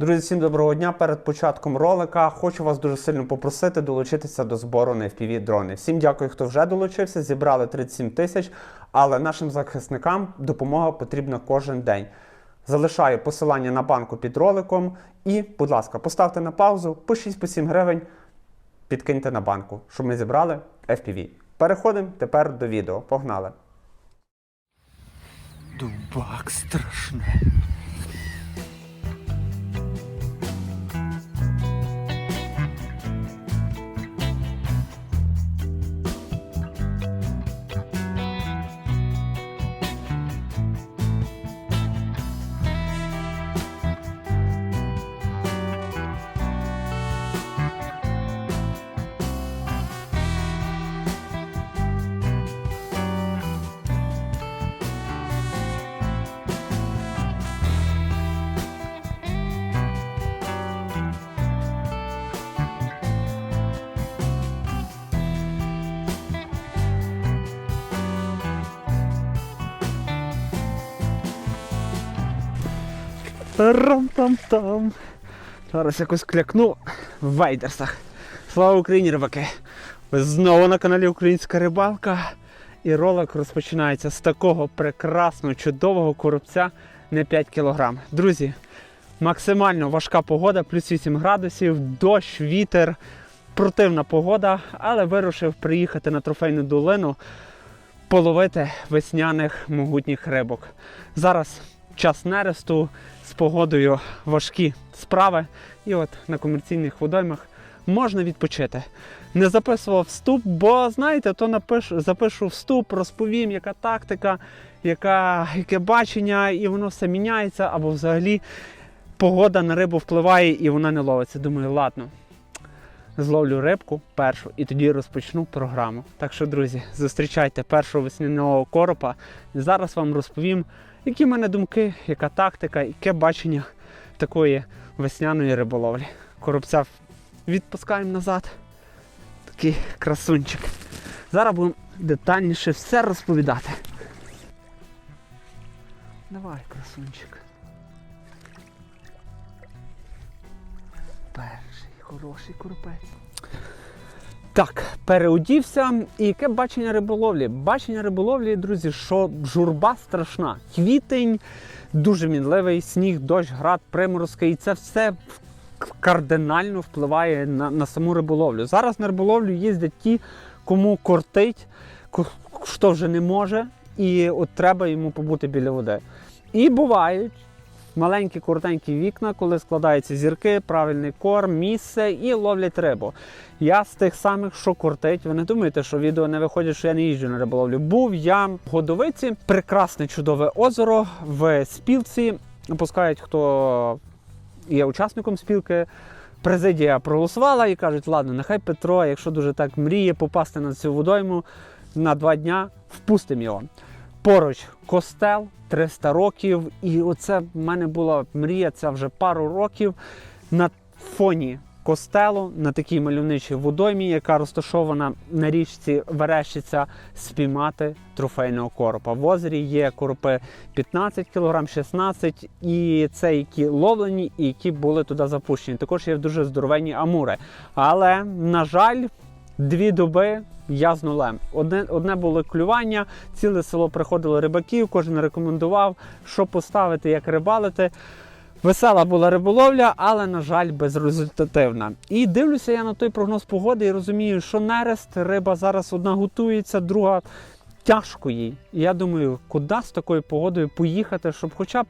Друзі, всім доброго дня. Перед початком ролика хочу вас дуже сильно попросити долучитися до збору на FPV дрони. Всім дякую, хто вже долучився. Зібрали 37 тисяч, але нашим захисникам допомога потрібна кожен день. Залишаю посилання на банку під роликом. І, будь ласка, поставте на паузу по 6-7 гривень, підкиньте на банку, щоб ми зібрали FPV. Переходимо тепер до відео. Погнали! Дубак страшне. Рам-там-там. Зараз якось клякну в вейдерсах. Слава Україні, рибаки! Ви знову на каналі Українська рибалка. І ролик розпочинається з такого прекрасного, чудового коробця на 5 кг. Друзі, максимально важка погода, плюс 8 градусів, дощ, вітер, противна погода, але вирушив приїхати на трофейну долину половити весняних могутніх рибок. Зараз час нересту з погодою важкі справи, і от на комерційних водоймах можна відпочити. Не записував вступ, бо знаєте, то напишу, запишу вступ, розповім, яка тактика, яка, яке бачення, і воно все міняється, або взагалі погода на рибу впливає і вона не ловиться. Думаю, ладно. Зловлю рибку першу і тоді розпочну програму. Так що, друзі, зустрічайте першого весняного коропа. Зараз вам розповім, які в мене думки, яка тактика, яке бачення такої весняної риболовлі. Коробця відпускаємо назад. Такий красунчик. Зараз будемо детальніше все розповідати. Давай, красунчик. Перший хороший коропець. Так, переодівся. І яке бачення риболовлі? Бачення риболовлі, друзі, що журба страшна. Квітень дуже мінливий, сніг, дощ, град, приморозки, і це все кардинально впливає на, на саму риболовлю. Зараз на риболовлю їздять ті, кому кортить, ко- хто вже не може, і от треба йому побути біля води. І бувають маленькі коротенькі вікна, коли складаються зірки, правильний корм, місце і ловлять рибу. Я з тих самих, що кортить. Ви не думаєте, що відео не виходить, що я не їжджу на риболовлю. Був я в Годовиці, прекрасне чудове озеро в спілці. Пускають, хто є учасником спілки. Президія проголосувала і кажуть, ладно, нехай Петро, якщо дуже так мріє попасти на цю водойму на два дня, впустимо його. Поруч костел 300 років, і оце в мене була мрія, це вже пару років на фоні костелу, на такій мальовничій водоймі, яка розташована на річці Верещиця, спіймати трофейного коропа. В озері є коропи 15 кг, 16 і це які ловлені, і які були туди запущені. Також є дуже здоровенні амури. Але, на жаль, дві доби я з нулем. Одне, одне було клювання, ціле село приходило рибаків, кожен рекомендував, що поставити, як рибалити. Весела була риболовля, але, на жаль, безрезультативна. І дивлюся я на той прогноз погоди і розумію, що нерест, риба зараз одна готується, друга тяжко їй. І я думаю, куди з такою погодою поїхати, щоб хоча б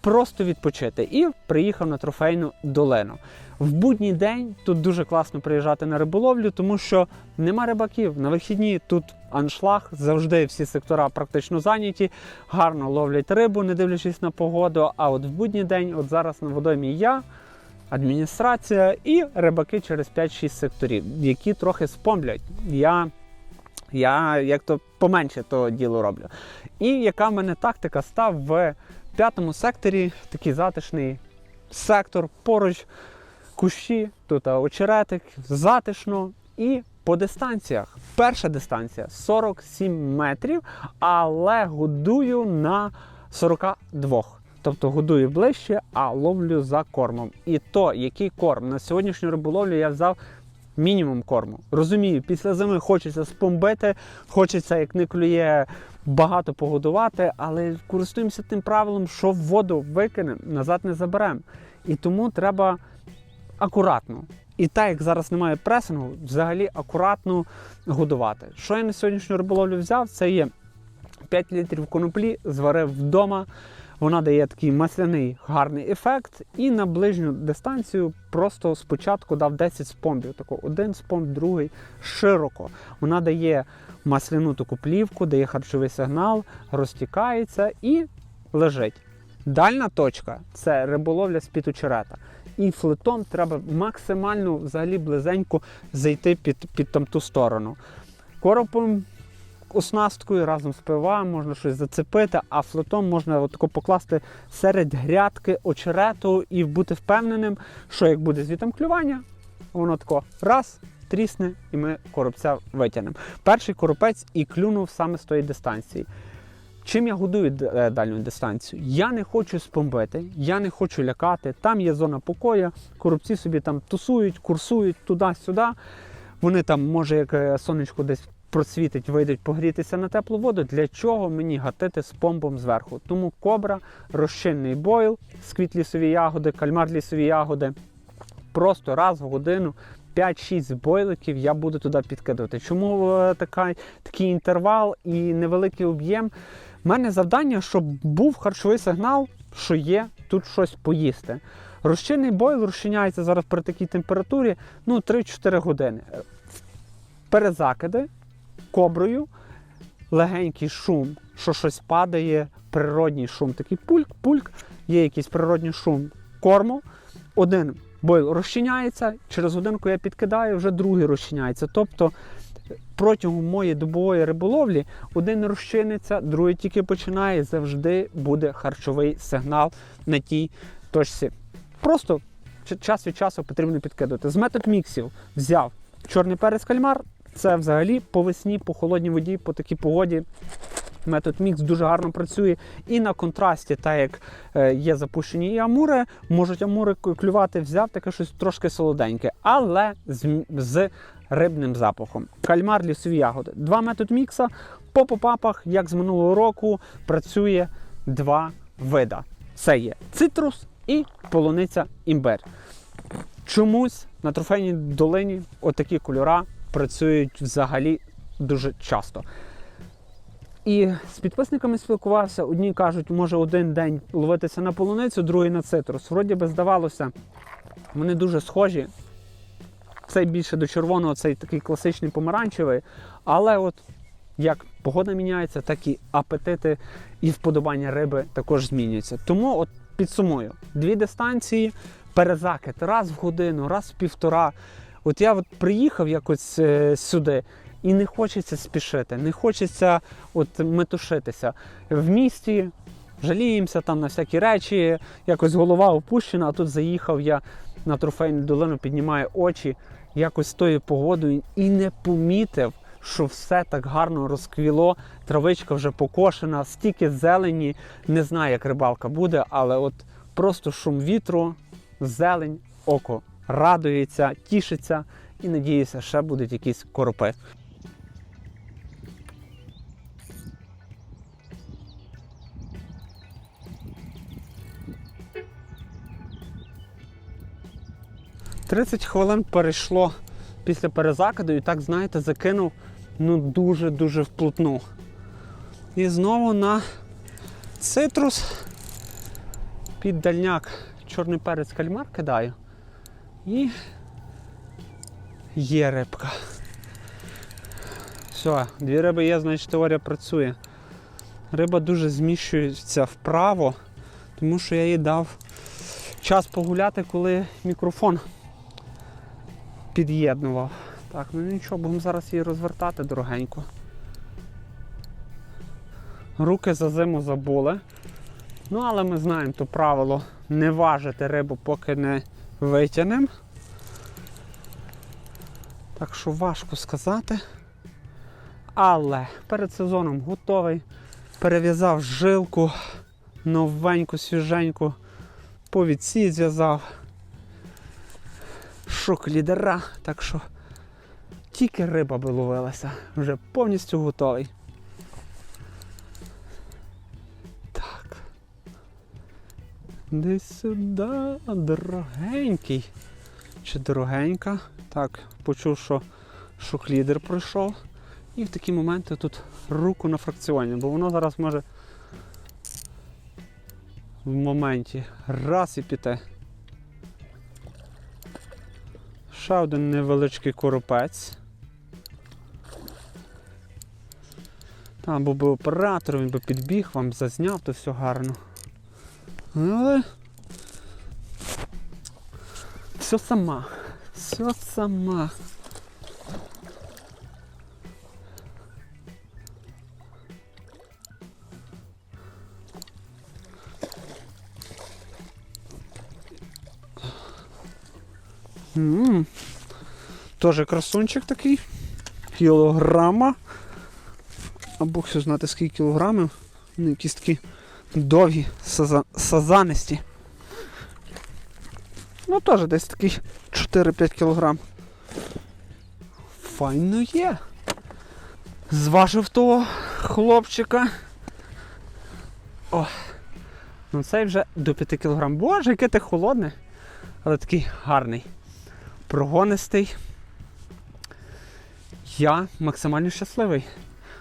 просто відпочити. І приїхав на трофейну долину. В будній день тут дуже класно приїжджати на риболовлю, тому що нема рибаків. На вихідні тут аншлаг, завжди всі сектора практично зайняті, гарно ловлять рибу, не дивлячись на погоду. А от в будній день, от зараз на водоймі я, адміністрація і рибаки через 5-6 секторів, які трохи спомлять. Я я як то поменше то діло роблю. І яка в мене тактика став в п'ятому секторі, такий затишний сектор, поруч кущі, тут очеретик, затишно і по дистанціях. Перша дистанція 47 метрів, але годую на 42. Тобто годую ближче, а ловлю за кормом. І то, який корм на сьогоднішню риболовлю я взяв мінімум корму. Розумію, після зими хочеться спомбити, хочеться, як не клює, багато погодувати, але користуємося тим правилом, що воду викинемо, назад не заберемо. І тому треба акуратно. І так як зараз немає пресингу, взагалі акуратно годувати. Що я на сьогоднішню риболовлю взяв? Це є 5 літрів коноплі, зварив вдома. Вона дає такий масляний гарний ефект. І на ближню дистанцію просто спочатку дав 10 спомбів. Тако один спомб, другий широко. Вона дає масляну таку плівку, дає харчовий сигнал, розтікається і лежить. Дальна точка це риболовля з під очерета. І флетом треба максимально взагалі близенько зайти під, під там ту сторону. Коропом оснасткою разом з пивом можна щось зацепити, а флотом можна отако покласти серед грядки очерету і бути впевненим, що як буде звітом клювання, воно тако раз, трісне, і ми коробця витягнемо. Перший коропець і клюнув саме з тої дистанції. Чим я годую е, дальню дистанцію? Я не хочу спомбити, я не хочу лякати. Там є зона покоя, коробці собі там тусують, курсують туди-сюди. Вони там, може, як е, сонечко десь просвітить, вийдуть погрітися на теплу воду. Для чого мені гатити з помбом зверху? Тому кобра, розчинний бойл, сквіт лісові ягоди, кальмар лісові ягоди. Просто раз в годину 5-6 бойликів я буду туди підкидувати. Чому е, така, такий інтервал і невеликий об'єм? У мене завдання, щоб був харчовий сигнал, що є тут щось поїсти. Розчинний бойл розчиняється зараз при такій температурі ну, 3-4 години. Перезакиди коброю, легенький шум, що щось падає, природній шум, такий пульк-пульк, є якийсь природній шум корму. Один бойл розчиняється, через годинку я підкидаю, вже другий розчиняється. Тобто протягом моєї добової риболовлі один розчиниться, другий тільки починає, завжди буде харчовий сигнал на тій точці. Просто час від часу потрібно підкидувати. З метод міксів взяв чорний перець кальмар. Це взагалі по весні, по холодній воді, по такій погоді. Метод мікс дуже гарно працює. І на контрасті, так як е, є запущені і амури, можуть амури клювати, взяв таке щось трошки солоденьке, але з, з рибним запахом. Кальмар, лісові ягоди. Два метод мікса. По попапах, як з минулого року, працює два вида. Це є цитрус і полуниця імбир. Чомусь на трофейній долині отакі кольора працюють взагалі дуже часто. І з підписниками спілкувався. Одні кажуть, може один день ловитися на полуницю, другий на цитрус. Вроді би здавалося, вони дуже схожі. Цей більше до червоного, цей такий класичний помаранчевий. Але от як погода міняється, так і апетити і вподобання риби також змінюються. Тому от підсумую: дві дистанції, перезакид раз в годину, раз в півтора. От я от приїхав якось е, сюди. І не хочеться спішити, не хочеться от метушитися. В місті жаліємося там на всякі речі, якось голова опущена, а тут заїхав я на трофейну долину, піднімаю очі якось тою погодою і не помітив, що все так гарно розквіло, травичка вже покошена, стільки зелені. Не знаю, як рибалка буде, але от просто шум вітру, зелень, око радується, тішиться і надіюся, ще будуть якісь коропи. Тридцять хвилин перейшло після перезакиду і так, знаєте, закинув ну дуже-дуже вплотну. І знову на цитрус під дальняк чорний перець кальмар кидаю. І є рибка. Все, дві риби є, значить теорія працює. Риба дуже зміщується вправо, тому що я їй дав час погуляти, коли мікрофон під'єднував. Так, ну нічого, будемо зараз її розвертати дорогенько. Руки за зиму забули. Ну, але ми знаємо то правило не важити рибу, поки не витягнемо. Так що важко сказати. Але перед сезоном готовий. Перев'язав жилку новеньку, свіженьку. По відсі зв'язав. Шок лідера, так що тільки риба би ловилася. Вже повністю готовий. Так. Десь сюди, дорогенький. Чи дорогенька? Так, почув, що шок-лідер пройшов. І в такі моменти тут руку на фракціоні, бо воно зараз може в моменті раз і піти. Ще один невеличкий коропець. Там був би оператор, він би підбіг, вам зазняв, то все гарно. Але все сама. Все сама. Тоже красунчик такий. Кілограма. А Бог все знати скільки кілограмів. Вони якісь такі довгі, саза... сазанисті. Ну теж десь такий 4-5 кілограм. Файно є. Зважив того хлопчика. О. Ну цей вже до 5 кілограм. Боже, яке ти холодне. Але такий гарний. Прогонистий. Я максимально щасливий,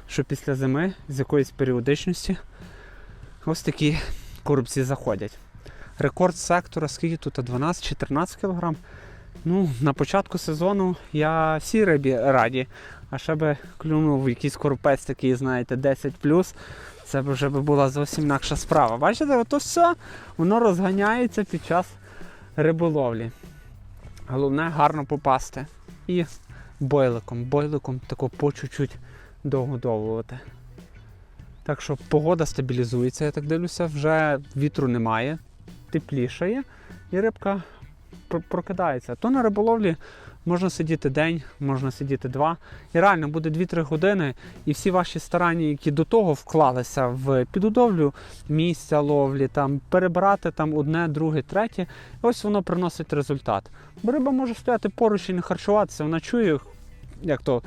що після зими з якоїсь періодичності ось такі корупції заходять. Рекорд сектора, скільки тут 12-14 кг. Ну, на початку сезону я всій рибі раді. А ще би клюнув якийсь коропець такий, знаєте, 10 це б вже була зовсім інакша справа. Бачите, ото все воно розганяється під час риболовлі. Головне гарно попасти. І бойликом, бойликом тако по чуть-чуть догодовувати. Так що погода стабілізується, я так дивлюся, вже вітру немає, теплішає, і рибка прокидається. То на риболовлі можна сидіти день, можна сидіти два. І реально буде 2-3 години, і всі ваші старання, які до того вклалися в підготовлю місця ловлі, там перебирати там одне, друге, третє, ось воно приносить результат. Бо риба може стояти поруч і не харчуватися, вона чує, як то,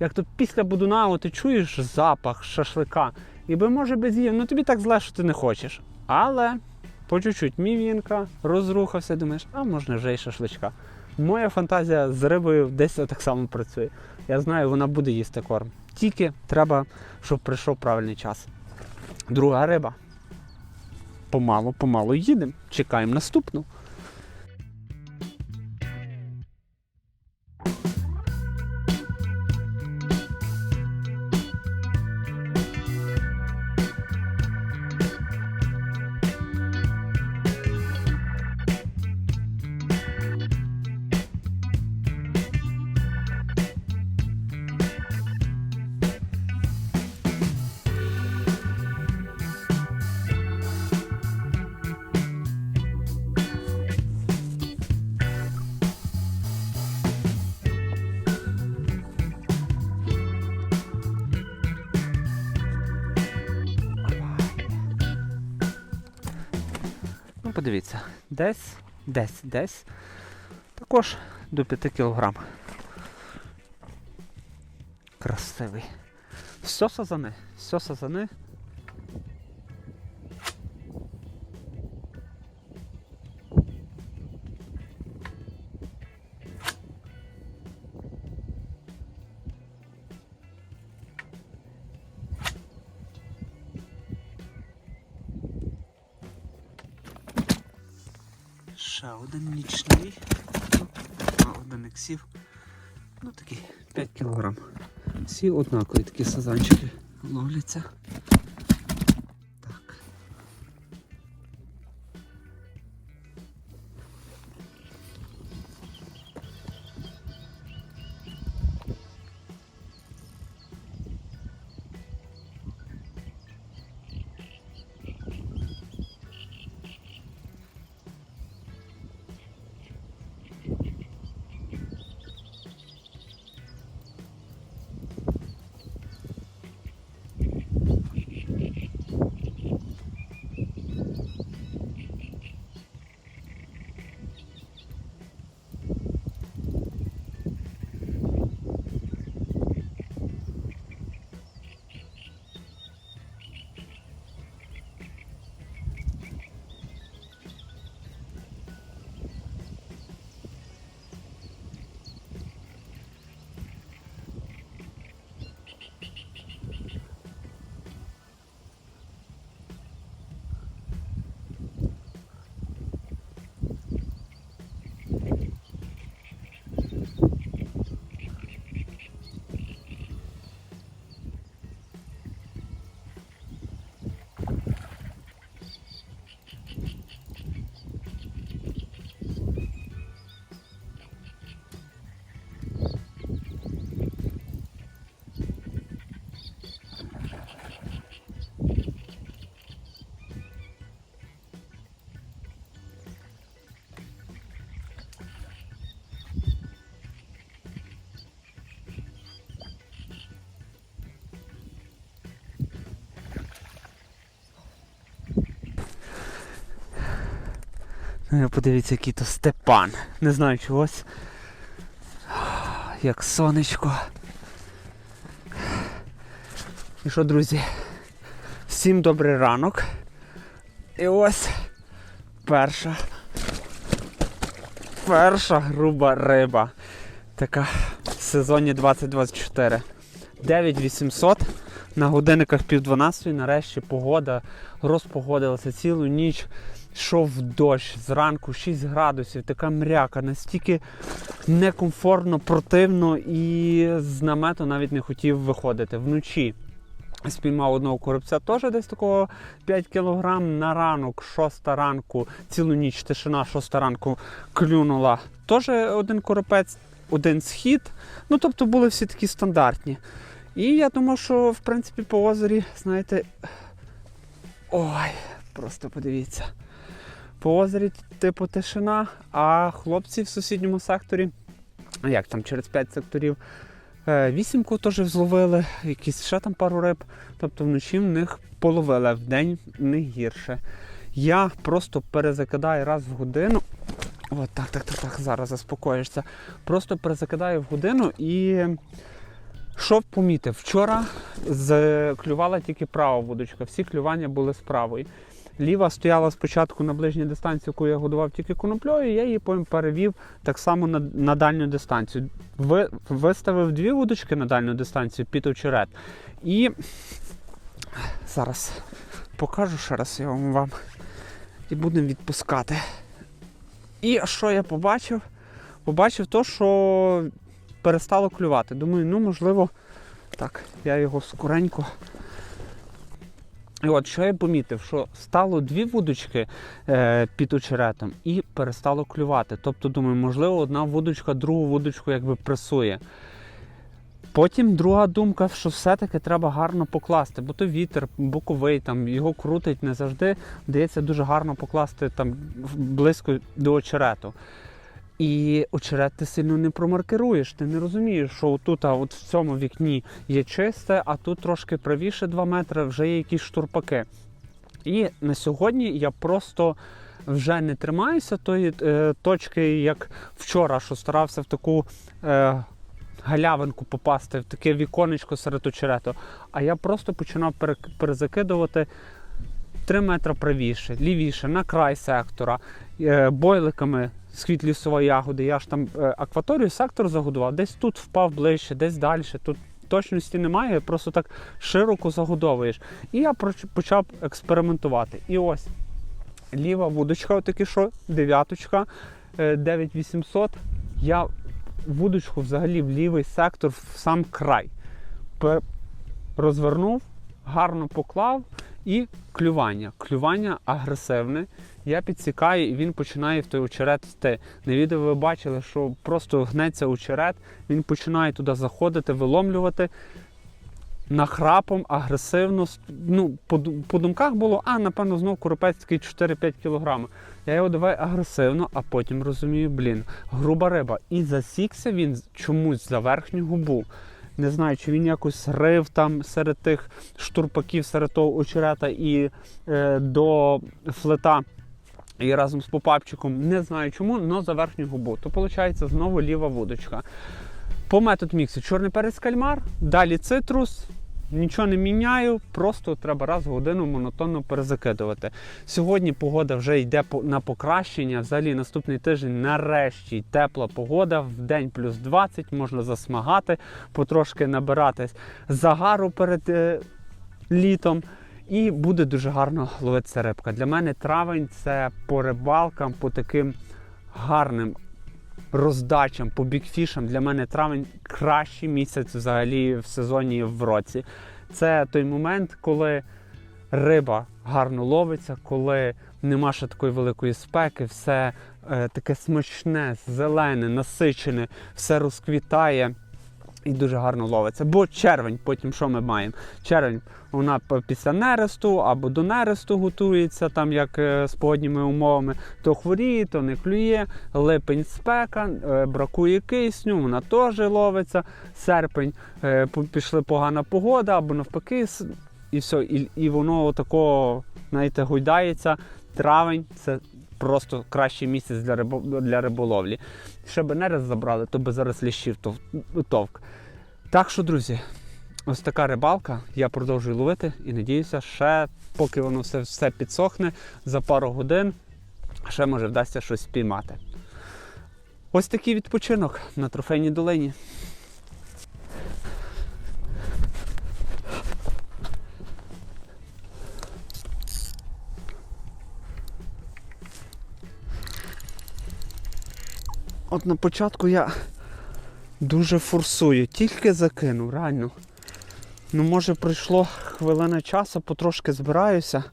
як то після будуна, ти чуєш запах шашлика. І би може без їв, ну тобі так зле, що ти не хочеш. Але по чуть-чуть мівінка, розрухався, думаєш, а можна вже й шашличка. Моя фантазія з рибою десь так само працює. Я знаю, вона буде їсти корм. Тільки треба, щоб прийшов правильний час. Друга риба. Помалу, помалу їдемо. Чекаємо наступну. Подивіться, десь, десь, десь. Також до 5 кг. Красивий. Все сазани, все сазани. Ну такі 5 кг. Всі однакові такі сазанчики ловляться. Подивіться, який то Степан. Не знаю чогось. Як сонечко. І що, друзі? Всім добрий ранок. І ось перша. Перша груба риба. Така в сезоні 2024. 9800 на годинниках пів 12 нарешті погода розпогодилася цілу ніч. Йшов дощ зранку 6 градусів, така мряка, настільки некомфортно, противно і з намету навіть не хотів виходити вночі. Спіймав одного коробця теж десь такого 5 кг на ранок, 6 ранку, цілу ніч тишина, 6 ранку клюнула. Теж один коропець, один схід. Ну, тобто були всі такі стандартні. І я думав, що в принципі по озері, знаєте. Ой, просто подивіться. По озері, типу, тишина, а хлопці в сусідньому секторі, як там через 5 секторів, е, вісімку теж зловили, якісь ще там пару риб. Тобто вночі в них половили, в день не гірше. Я просто перезакидаю раз в годину. От так, так, так, так, зараз заспокоїшся. Просто перезакидаю в годину і. Що помітив? Вчора клювала тільки права вудочка, всі клювання були з. Ліва стояла спочатку на ближній дистанції, яку я годував тільки коноплею, я її потім перевів так само на, на дальню дистанцію. Ви, виставив дві вудочки на дальню дистанцію під очерет. І зараз покажу ще раз я вам, вам і будемо відпускати. І що я побачив? Побачив то, що перестало клювати. Думаю, ну можливо, так, я його скоренько. І от що я помітив, що стало дві вудочки е, під очеретом і перестало клювати. Тобто, думаю, можливо, одна вудочка другу вудочку якби пресує. Потім друга думка, що все-таки треба гарно покласти, бо то вітер боковий, там його крутить не завжди. Вдається дуже гарно покласти там близько до очерету. І очерет ти сильно не промаркируєш. Ти не розумієш, що тут а от в цьому вікні є чисте, а тут трошки правіше 2 метри вже є якісь штурпаки. І на сьогодні я просто вже не тримаюся тої е, точки, як вчора, що старався в таку е, галявинку попасти, в таке віконечко серед очерету. А я просто починав пере, перезакидувати 3 метри правіше, лівіше, на край сектора, бойликами сквіт лісової ягоди. Я ж там е, акваторію сектор загодував, десь тут впав ближче, десь далі. Тут точності немає, просто так широко загодовуєш. І я почав експериментувати. І ось ліва вудочка, отакі що, дев'яточка, е, 9800. Я вудочку взагалі в лівий сектор, в сам край. Розвернув, гарно поклав і клювання. Клювання агресивне. Я підсікаю, і він починає в той очерет йти. На відео ви бачили, що просто гнеться очерет, він починає туди заходити, виломлювати нахрапом, агресивно. Ну, по, по думках було, а, напевно, знов коропець такий 4-5 кг. Я його давай агресивно, а потім розумію, блін, груба риба. І засікся він чомусь за верхню губу. Не знаю, чи він якось рив там серед тих штурпаків, серед того очерета і е, до флета. І разом з попапчиком не знаю чому, але за верхню губу. То виходить знову ліва вудочка. По метод міксу чорний перець кальмар, далі цитрус. Нічого не міняю, просто треба раз в годину монотонно перезакидувати. Сьогодні погода вже йде на покращення. Взагалі наступний тиждень нарешті тепла погода, в день плюс 20, можна засмагати, потрошки набиратись загару перед е, літом. І буде дуже гарно ловитися рибка. Для мене травень це по рибалкам, по таким гарним роздачам, по бікфішам. Для мене травень кращий місяць взагалі в сезоні в році. Це той момент, коли риба гарно ловиться, коли нема ще такої великої спеки, все е, таке смачне, зелене, насичене, все розквітає. І дуже гарно ловиться. Бо червень, потім що ми маємо? Червень вона після нересту або до нересту готується, там як е, з погодніми умовами, то хворіє, то не клює. Липень спека, е, бракує кисню, вона теж ловиться. Серпень е, пішли погана погода, або навпаки, і все. І, і воно отако, знаєте, гойдається. Травень це просто кращий місяць для, рибо, для риболовлі. Ще би нерез забрали, то би зараз лящів тов- товк. Так що, друзі, ось така рибалка. Я продовжую ловити і надіюся, ще поки воно все, все підсохне, за пару годин ще може вдасться щось спіймати. Ось такий відпочинок на трофейній долині. От на початку я дуже форсую, тільки закинув, реально. Ну, може, пройшло хвилина часу, потрошки збираюся,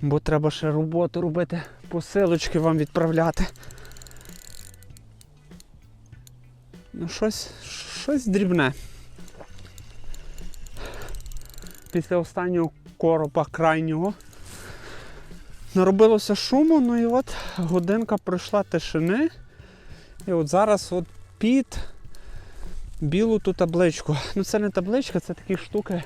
бо треба ще роботу робити, посилочки вам відправляти. Ну, щось, щось дрібне. Після останнього коропа крайнього наробилося шуму, ну і от годинка пройшла тишини. І от зараз от під білу ту табличку. Ну це не табличка, це такі штуки.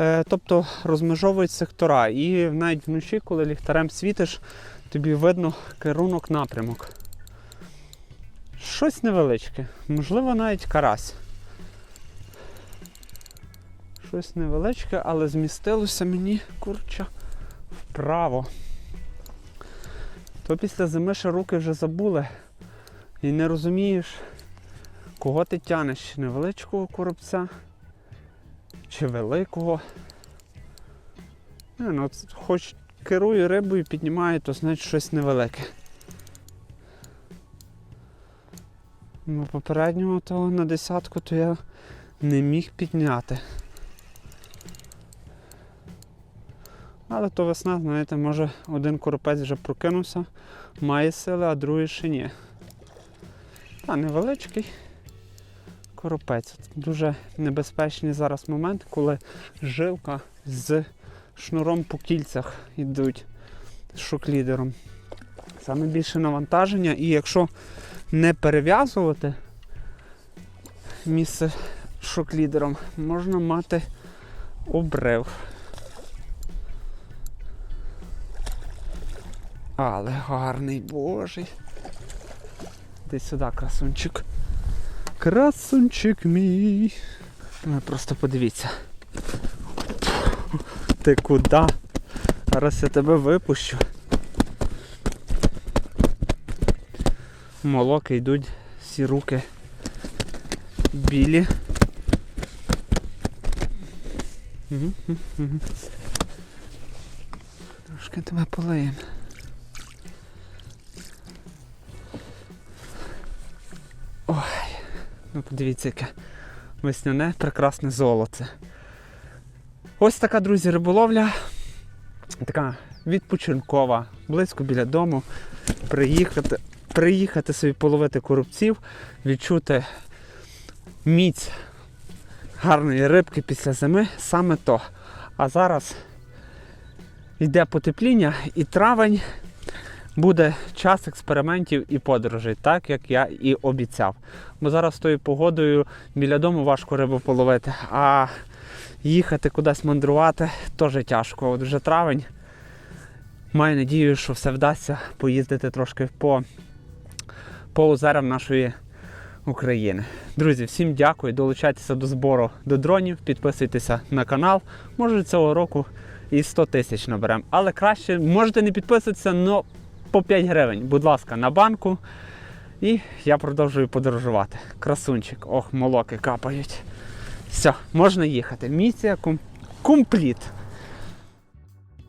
Е, тобто розмежовують сектора. І навіть вночі, коли ліхтарем світиш, тобі видно керунок напрямок. Щось невеличке. Можливо, навіть карась. Щось невеличке, але змістилося мені курча вправо. То після зими ще руки вже забули. І не розумієш, кого ти тянеш, невеличкого коробця чи великого. Не, ну, хоч керую рибою, піднімаю, то значить щось невелике. Ну, попереднього того на десятку то я не міг підняти. Але то весна, знаєте, може один коропець вже прокинувся, має сили, а другий ще ні. Та невеличкий коропець. Дуже небезпечний зараз момент, коли жилка з шнуром по кільцях йдуть з шоклідером. Саме більше навантаження, і якщо не перев'язувати місце шоклідером, можна мати обрив. Але гарний божий. Десь сюди, красунчик. Красунчик мій. Ви просто подивіться. Ти куди? Зараз я тебе випущу. Молоки йдуть, всі руки білі. Трошки тебе полиємо. Ну, подивіться, яке весняне прекрасне золоце. Ось така, друзі, риболовля. Така відпочинкова, близько біля дому. Приїхати, приїхати собі половити коробців, відчути міць гарної рибки після зими, саме то. А зараз йде потепління і травень буде час експериментів і подорожей, так як я і обіцяв. Бо зараз з тою погодою біля дому важко рибу половити, а їхати кудись мандрувати теж тяжко. От вже травень. Маю надію, що все вдасться поїздити трошки по, по озерам нашої України. Друзі, всім дякую. Долучайтеся до збору до дронів, підписуйтеся на канал. Може цього року і 100 тисяч наберемо. Але краще можете не підписуватися, але по 5 гривень, будь ласка, на банку. І я продовжую подорожувати. Красунчик, ох, молоки капають. Все, можна їхати. Місія кум... компліт.